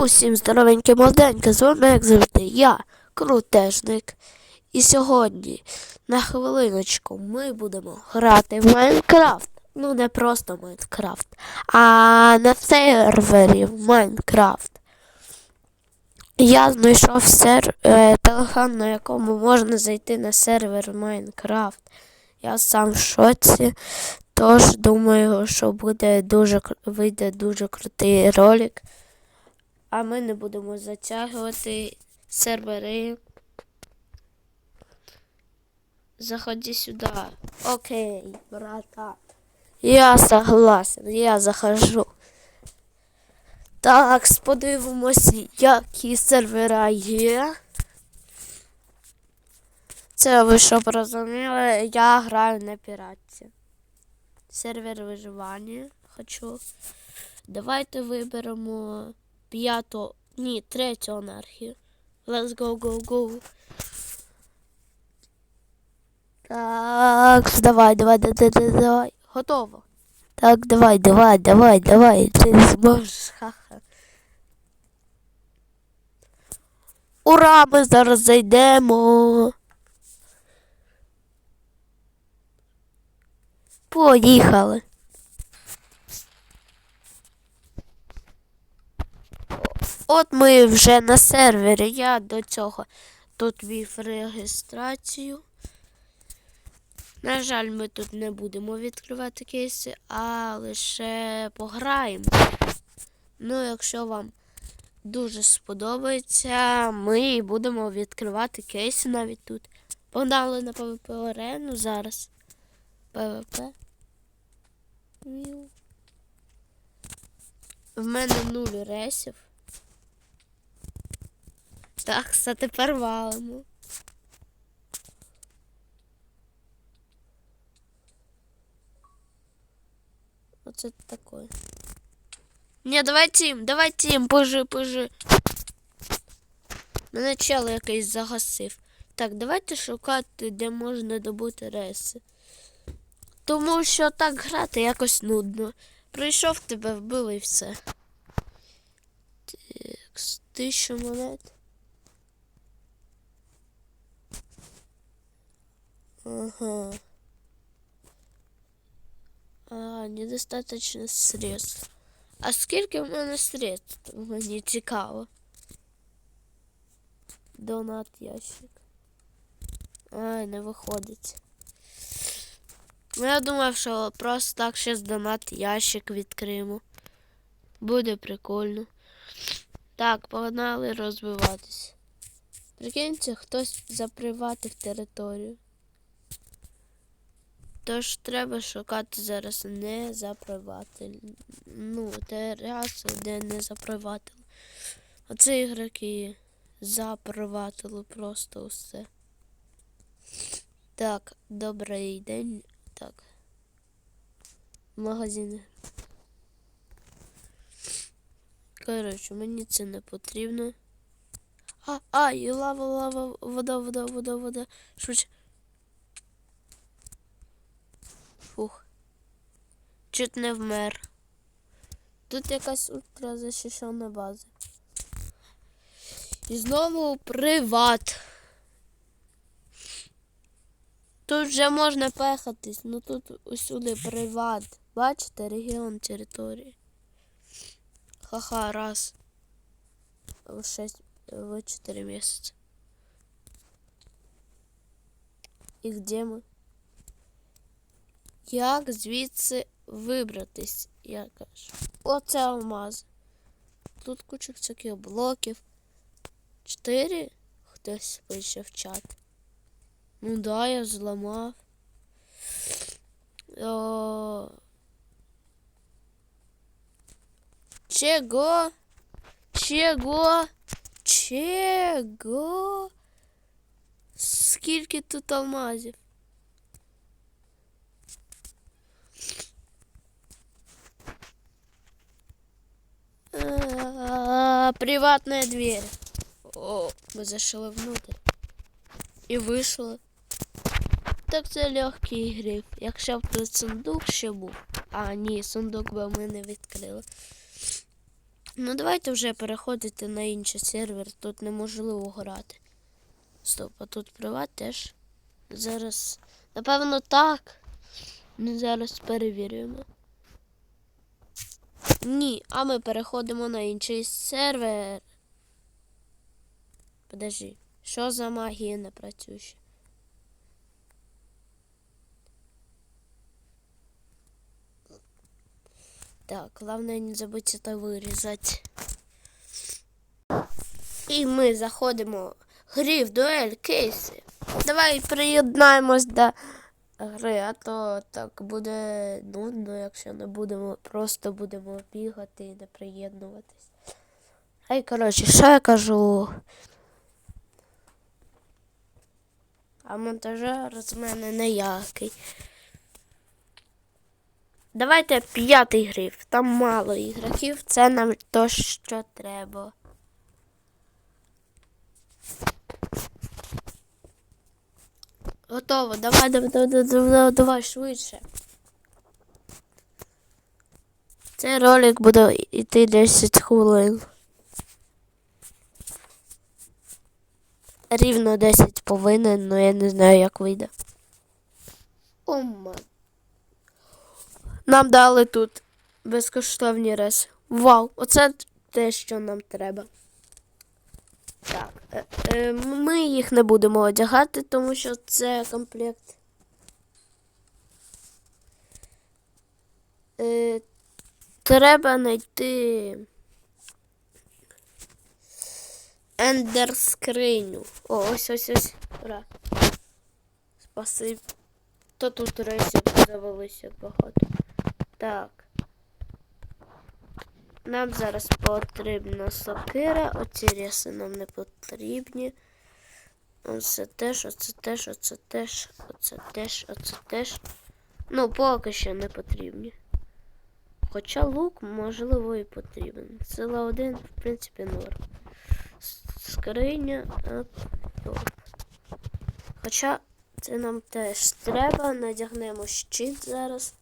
Усім здоровенькі молоденькі, з вами, як завжди, я, крутежник. І сьогодні, на хвилиночку, ми будемо грати в Майнкрафт. Ну, не просто Майнкрафт, а на сервері в Майнкрафт. Я знайшов сер... е, телефон, на якому можна зайти на сервер Майнкрафт. Я сам в шоці. Тож думаю, що буде дуже вийде дуже крутий ролик. А ми не будемо затягувати сервери. Заходи сюди. Окей, брата. Я согласен, я захожу. Так, подивимось, які сервера є. Це ви щоб розуміли, я граю на піратці. Сервер виживання хочу. Давайте виберемо п'яту, ні, третю анархію. Let's go, go, go. Так, давай, давай, давай, давай, давай. Готово. Так, давай, давай, давай, давай. Ти зможеш. Ха-ха. Ура! Ми зараз зайдемо. Поїхали. От ми вже на сервері. Я до цього тут вів реєстрацію. На жаль, ми тут не будемо відкривати кейси, а лише пограємо. Ну, якщо вам дуже сподобається, ми будемо відкривати кейси навіть тут. Погнали на PvP арену зараз. ПВП. В мене нуль ресів. Так, все тепер валимо. Оце таке. Ні, давай тім, давай тім, пожи, пожи. Мене чел якийсь загасив. Так, давайте шукати, де можна добути реси. Тому що так грати якось нудно. Прийшов тебе, вбили і все. Так, тисяча монет. Ага. А, недостаточно средств. А скільки в мене средств? Мені цікаво. Донат ящик. Ай, не виходить. Ну, я думав, що просто так ще донат ящик відкриємо. Буде прикольно. Так, погнали розбиватись. Прикиньте, хтось заприватив територію. Тож треба шукати зараз не заприватель. Ну, терасу, де не заприватили. Оце ігроки заприватили просто усе. Так, добрий день. Так. Магазини. Коротше, мені це не потрібно. А, а, і лава, лава, вода, вода, вода, вода. Швидше. Фух. Чуть не вмер. Тут якась ультразащищена база. І знову приват. Тут вже можна пехатись, ну тут усюди приват. Бачите, регіон території. Ха-ха, раз. В 6, в 4 місяці. І де ми? Як звідси вибратись? Я кажу. Оце алмаз. Тут куча всяких блоків. Чотири? Хтось пише в чат. Ну да, я зламав. О... Чего? Чего? Чего? Скільки тут алмазів? Приватная дверь. О, мы зашли внутрь. І вийшли. Так це легкий гриф. Якщо б тут сундук ще був. А, ні, сундук би ми не відкрили. Ну, давайте вже переходити на інший сервер. Тут неможливо грати. Стоп, а тут приват теж. Зараз. Напевно, так. Ми зараз перевірюємо. Ні, а ми переходимо на інший сервер. Подожди, що за магія не працює? Так, главное не забудь это вырезать. І ми заходимо грі в дуель кейси. Давай приєднаємось до гри, а то так буде нудно, якщо не будемо, просто будемо бігати і не приєднуватись. Ай, коротше, що я кажу? А монтажер з мене ніякий. Давайте п'ятий гриф. Там мало ігроків, це нам то, що треба. Готово, давай, давай, давай, давай, давай швидше. Цей ролик буде йти 10 хвилин. Рівно 10 повинен, але я не знаю, як вийде. Ома. Нам дали тут безкоштовні реси. Вау, оце те, що нам треба. Так, ми їх не будемо одягати, тому що це комплект. Е, треба знайти ендер скриню. О, ось ось ось. Ура. Спасибі. То тут рейсів завелися багато. Так. Нам зараз потрібна сокира, оці ріси нам не потрібні. Оце теж, оце теж, оце теж, оце теж, оце теж. Ну, поки що не потрібні. Хоча лук, можливо, і потрібен. Сила 1, в принципі, норм. Скриня. оп, оп. Хоча це нам теж треба. Надягнемо щит зараз.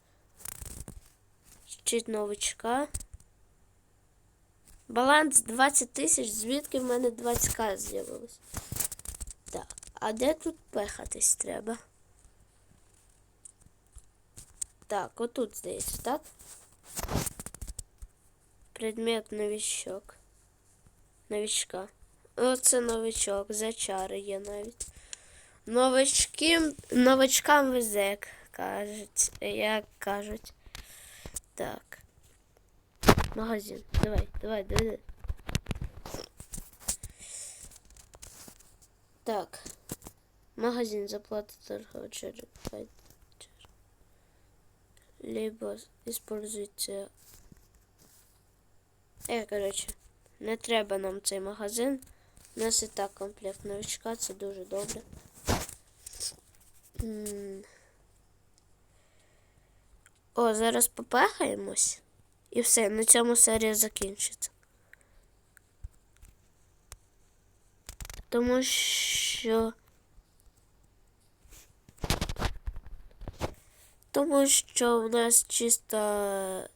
Щит новичка. Баланс 20 тисяч, звідки в мене 20к з'явилось. Так, а де тут пехатись треба? Так, отут здається, так? Предмет новичок. Новичка. Оце новичок, зачари є навіть. Новички, новичкам везе, кажуть, як кажуть. Так. Магазин. Давай, давай, давай. Так. Магазин заплата торговый череп. Либо используйте. Е, коротше, не треба нам цей магазин. У нас і так комплект новичка, це дуже добре. О, зараз попахаємось. І все, на цьому серія закінчиться. Тому що. Тому що в нас чисто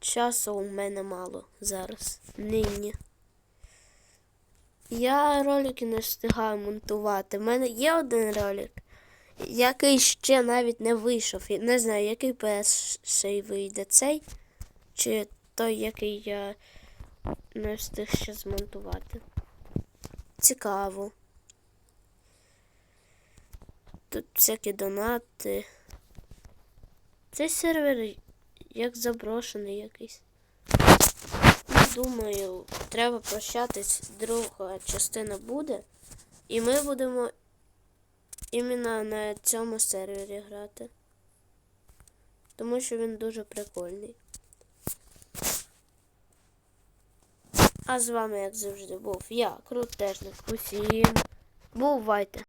часу у мене мало зараз. Нині. Я ролики не встигаю монтувати. У мене є один ролик, який ще навіть не вийшов. Не знаю, який перший вийде цей, чи той, який я не встиг ще змонтувати. Цікаво. Тут всякі донати. Цей сервер як заброшений якийсь. Думаю, треба прощатись. Друга частина буде. І ми будемо іменно на цьому сервері грати. Тому що він дуже прикольний. А з вами, як завжди, був я, крутежник. Усім бувайте!